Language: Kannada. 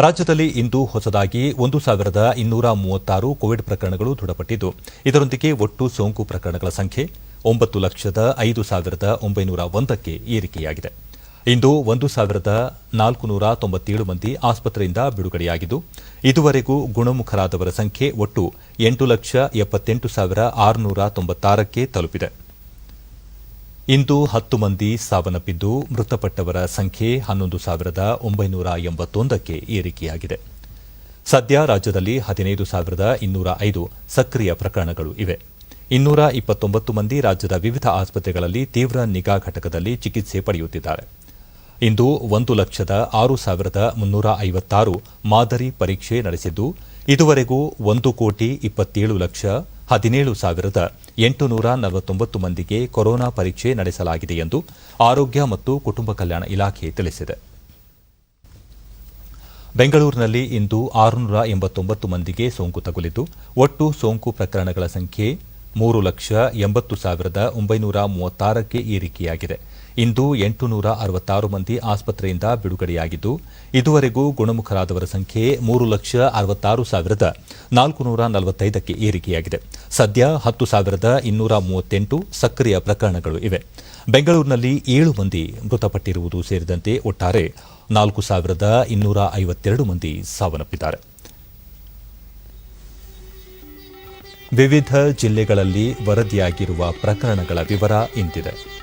ರಾಜ್ಯದಲ್ಲಿ ಇಂದು ಹೊಸದಾಗಿ ಒಂದು ಸಾವಿರದ ಇನ್ನೂರ ಮೂವತ್ತಾರು ಕೋವಿಡ್ ಪ್ರಕರಣಗಳು ದೃಢಪಟ್ಟಿದ್ದು, ಇದರೊಂದಿಗೆ ಒಟ್ಟು ಸೋಂಕು ಪ್ರಕರಣಗಳ ಸಂಖ್ಯೆ ಒಂಬತ್ತು ಲಕ್ಷದ ಐದು ಸಾವಿರದ ಒಂಬೈನೂರ ಒಂದಕ್ಕೆ ಏರಿಕೆಯಾಗಿದೆ. ಇಂದು ಒಂದು ಸಾವಿರದ ನಾಲ್ಕುನೂರ ತೊಂಬತ್ತೇಳು ಮಂದಿ ಆಸ್ಪತ್ರೆಯಿಂದ ಬಿಡುಗಡೆಯಾಗಿದ್ದು, ಇದುವರೆಗೂ ಗುಣಮುಖರಾದವರ ಸಂಖ್ಯೆ ಒಟ್ಟು ಎಂಟು ಲಕ್ಷ ಎಪ್ಪತ್ತೆಂಟು ಸಾವಿರ ಆರುನೂರ ತೊಂಬತ್ತಾರಕ್ಕೆ ತಲುಪಿದೆ. ಇಂದು ಹತ್ತು ಮಂದಿ ಸಾವನ್ನಪ್ಪಿದ್ದು ಮೃತಪಟ್ಟವರ ಸಂಖ್ಯೆ ಹನ್ನೊಂದು ಸಾವಿರದ ಒಂಬೈನೂರ ಎಂಬತ್ತೊಂದಕ್ಕೆ ಏರಿಕೆಯಾಗಿದೆ. ಸದ್ಯ ರಾಜ್ಯದಲ್ಲಿ ಹದಿನೈದು ಸಾವಿರದ ಇನ್ನೂರ ಐದು ಸಕ್ರಿಯ ಪ್ರಕರಣಗಳು ಇವೆ. ಇನ್ನೂರ ಇಪ್ಪತ್ತೊಂಬತ್ತು ಮಂದಿ ರಾಜ್ಯದ ವಿವಿಧ ಆಸ್ಪತ್ರೆಗಳಲ್ಲಿ ತೀವ್ರ ನಿಗಾ ಘಟಕದಲ್ಲಿ ಚಿಕಿತ್ಸೆ ಪಡೆಯುತ್ತಿದ್ದಾರೆ. ಇಂದು ಒಂದು ಲಕ್ಷದ ಆರು ಸಾವಿರದ ಮುನ್ನೂರ ಐವತ್ತಾರು ಮಾದರಿ ಪರೀಕ್ಷೆ ನಡೆಸಿದ್ದು, ಇದುವರೆಗೂ ಒಂದು ಕೋಟಿ ಇಪ್ಪತ್ತೇಳು ಲಕ್ಷ ಹದಿನೇಳು ಸಾವಿರದ ಎಂಟುನೂರ ನಲವತ್ತೊಂಬತ್ತು ಮಂದಿಗೆ ಕೊರೋನಾ ಪರೀಕ್ಷೆ ನಡೆಸಲಾಗಿದೆ ಎಂದು ಆರೋಗ್ಯ ಮತ್ತು ಕುಟುಂಬ ಕಲ್ಯಾಣ ಇಲಾಖೆ ತಿಳಿಸಿದೆ. ಬೆಂಗಳೂರಿನಲ್ಲಿ ಇಂದು ಆರುನೂರ ಎಂಬತ್ತೊಂಬತ್ತು ಮಂದಿಗೆ ಸೋಂಕು ತಗುಲಿದ್ದು, ಒಟ್ಟು ಸೋಂಕು ಪ್ರಕರಣಗಳ ಸಂಖ್ಯೆ ಮೂರು ಲಕ್ಷ ಎಂಬತ್ತು ಸಾವಿರದ ಒಂಬೈನೂರ ಮೂವತ್ತಾರಕ್ಕೆ ಏರಿಕೆಯಾಗಿದೆ. ಇಂದು ಎಂಟು ನೂರ ಅರವತ್ತಾರು ಮಂದಿ ಆಸ್ಪತ್ರೆಯಿಂದ ಬಿಡುಗಡೆಯಾಗಿದ್ದು, ಇದುವರೆಗೂ ಗುಣಮುಖರಾದವರ ಸಂಖ್ಯೆ ಮೂರು ಲಕ್ಷ ಅರವತ್ತಾರು ಸಾವಿರದ ನಾಲ್ಕು ನೂರ ನಲವತ್ತೈದಕ್ಕೆ ಏರಿಕೆಯಾಗಿದೆ. ಸದ್ಯ ಹತ್ತು ಸಾವಿರದ ಇನ್ನೂರ ಮೂವತ್ತೆಂಟು ಸಕ್ರಿಯ ಪ್ರಕರಣಗಳು ಇವೆ. ಬೆಂಗಳೂರಿನಲ್ಲಿ ಏಳು ಮಂದಿ ಮೃತಪಟ್ಟಿರುವುದು ಸೇರಿದಂತೆ ಒಟ್ಟಾರೆ ನಾಲ್ಕು ಸಾವಿರದ ಇನ್ನೂರ ಐವತ್ತೆರಡು ಮಂದಿ ಸಾವನ್ನಪ್ಪಿದ್ದಾರೆ. ವಿವಿಧ ಜಿಲ್ಲೆಗಳಲ್ಲಿ ವರದಿಯಾಗಿರುವ ಪ್ರಕರಣಗಳ ವಿವರ ಇಂತಿದೆ.